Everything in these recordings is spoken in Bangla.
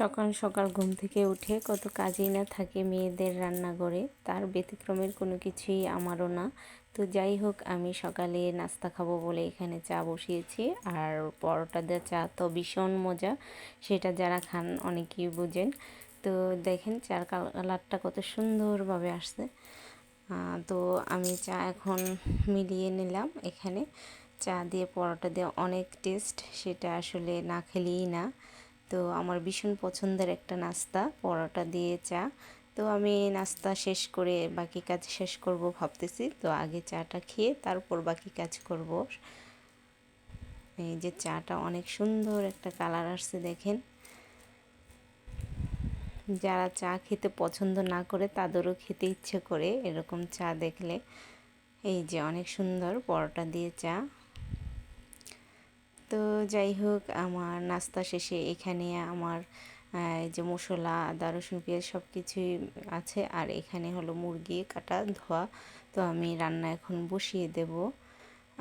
সকাল সকাল ঘুম থেকে উঠে কত কাজই না থাকে মেয়েদের রান্নাঘরে তার ব্যতিক্রমের কোনো কিছুই আমারও না। তো যাই হোক, আমি সকালে নাস্তা খাব বলে এখানে চা বসিয়েছি। আর পরোটা দেওয়া চা তো ভীষণ মজা, সেটা যারা খান অনেকেই বুঝেন। তো দেখেন চার কালারটা কত সুন্দরভাবে আসছে। তো আমি চা এখন মিলিয়ে নিলাম এখানে। চা দিয়ে পরোটা দিয়ে অনেক টেস্ট, সেটা আসলে না খেলেই না। তো আমার ভীষণ পছন্দের একটা নাস্তা, পরোটা দিয়ে চা। তো আমি নাস্তা শেষ করে বাকি কাজ শেষ করব ভাবতেছি। তো আগে চাটা খেয়ে তারপর বাকি কাজ করব। এই যে চাটা অনেক সুন্দর একটা কালার আসছে দেখেন। যারা চা খেতে পছন্দ না করে তাদেরও খেতে ইচ্ছে করে এরকম চা দেখলে। এই যে অনেক সুন্দর পরোটা দিয়ে চা। তো যাই হোক, আমার নাস্তা শেষে এখানে আমার যে মশলা, আদা, রসুন, পেঁয়াজ সব কিছুই আছে। আর এখানে হলো মুরগি কাটা ধোয়া। তো আমি রান্না এখন বসিয়ে দেব।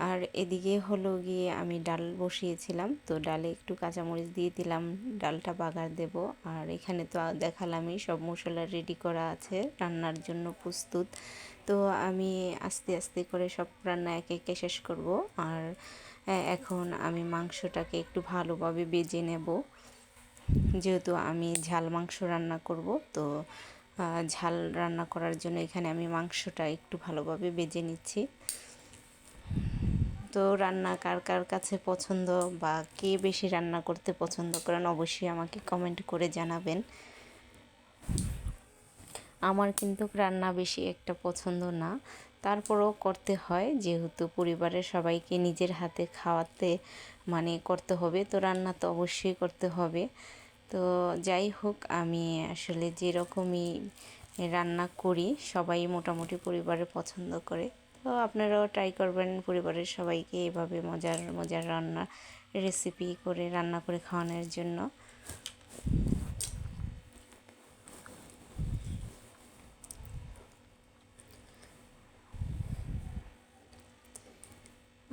আর এদিকে হলো গিয়ে আমি ডাল বসিয়েছিলাম। তো ডালে একটু কাঁচামরিচ দিয়ে দিলাম। ডালটা বাগার দেব। আর এখানে তো দেখালামই সব মশলা রেডি করা আছে, রান্নার জন্য প্রস্তুত। তো আমি আস্তে আস্তে করে সব রান্না একে একে শেষ করব। আর এখন আমি মাংসটাকে একটু ভালোভাবে বেজে নেব। যেহেতু আমি ঝাল মাংস রান্না করব, তো ঝাল রান্না করার জন্য এখানে আমি মাংসটা একটু ভালোভাবে বেজে নিচ্ছি। তো রান্না কার কার কাছে পছন্দ বা কে বেশি রান্না করতে পছন্দ করেন অবশ্যই আমাকে কমেন্ট করে জানাবেন। আমার কিন্তু রান্না বেশি একটা পছন্দ না। তারপরেও করতে হয়, যেহেতু পরিবারের সবাইকে নিজের হাতে খাওয়াতে মানে করতে হবে, তো রান্না তো অবশ্যই করতে হবে। তো যাই হোক, আমি আসলে যেরকমই রান্না করি, সবাই মোটামুটি পরিবারে পছন্দ করে। তো আপনারাও ট্রাই করবেন পরিবারের সবাইকে এভাবে মজার মজার রান্না রেসিপি করে রান্না করে খাওয়ানোর জন্য।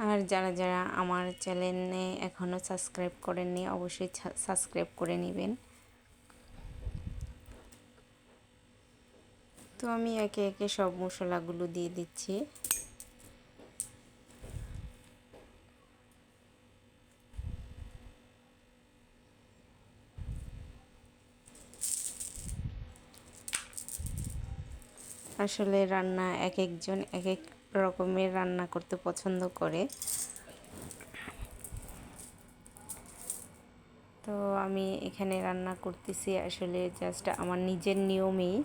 আর যারা যারা আমার চ্যানেলে এখনও সাবস্ক্রাইব করেননি, অবশ্যই সাবস্ক্রাইব করে নেবেন। তো আমি একে একে সব মশলাগুলো দিয়ে দিচ্ছি। আসলে রান্না এক একজন এক এক রকমের রান্না করতে পছন্দ করে। তো আমি এখানে রান্না করতেছি আসলে জাস্ট আমার নিজের নিয়মেই।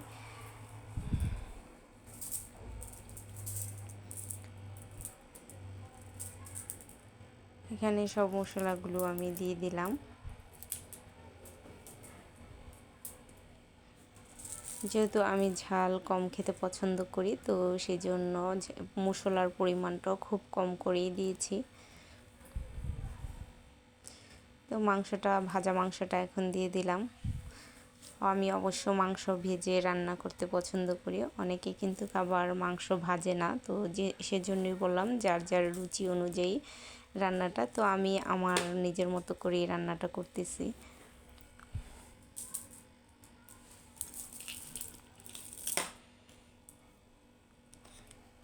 এখানে সব মশলাগুলো আমি দিয়ে দিলাম। যেহেতু আমি ঝাল কম খেতে পছন্দ করি, তো সেই জন্য মশলার পরিমাণটাও খুব কম করেই দিয়েছি। তো মাংসটা, ভাজা মাংসটা এখন দিয়ে দিলাম। আমি অবশ্য মাংস ভেজে রান্না করতে পছন্দ করি, অনেকে কিন্তু আবার মাংস ভাজে না। তো যে, সেজন্যই বললাম যার যার রুচি অনুযায়ী রান্নাটা। তো আমি আমার নিজের মতো করেই রান্নাটা করতেছি।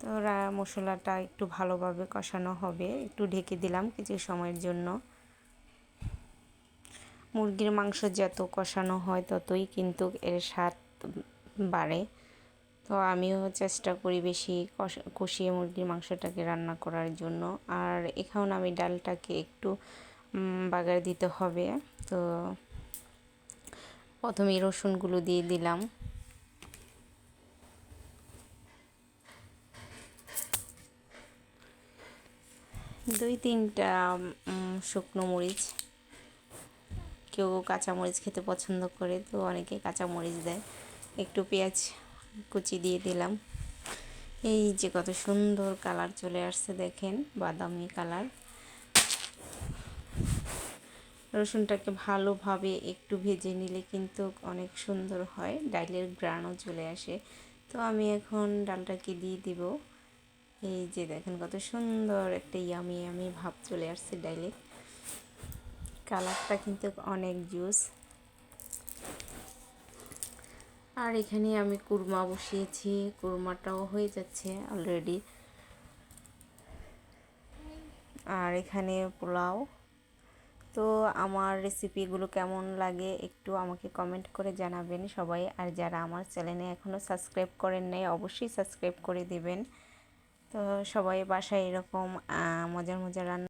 তো মশলাটা একটু ভালোভাবে কষানো হবে। একটু ঢেকে দিলাম কিছু সময়ের জন্য। মুরগির মাংস যত কষানো হয় ততই কিন্তু এর স্বাদ বাড়ে। তো আমিও চেষ্টা করি বেশি কষিয়ে মুরগির মাংসটাকে রান্না করার জন্য। আর এখন আমি ডালটাকে একটু বাগার দিতে হবে। তো প্রথমে রসুনগুলো দিয়ে দিলাম। দুই তিনটা শুকনো মরিচ। কেউ কাঁচা মরিচ খেতে পছন্দ করে, তো অনেকে কাঁচা মরিচ দেয়। একটু পেঁয়াজ কুচি দিয়ে দিলাম। এই যে কত সুন্দর কালার চলে আসছে দেখেন, বাদামি কালার। রসুনটাকে ভালোভাবে একটু ভেজে নিলে কিন্তু অনেক সুন্দর হয় ডালের গ্রানও চলে আসে। তো আমি এখন ডালটাকে দিয়ে দিব। এই যে দেখেন কত সুন্দর একটা ইয়ামি ইয়ামি ভাব চলে আসছে ডাইলে কালারটা কিন্তু অনেক জুস আর এখানে আমি কুরমা বসিয়েছি, কুরমাটাও হয়ে যাচ্ছে অলরেডি আর এখানে পোলাও। তো আমার রেসিপিগুলো কেমন লাগে একটু আমাকে কমেন্ট করে জানাবেন সবাই। আর যারা আমার চ্যানেলে এখনও সাবস্ক্রাইব করেন নাই, অবশ্যই সাবস্ক্রাইব করে দিবেন। তো সবাই বাসায় এরকম মজার মজার রান্না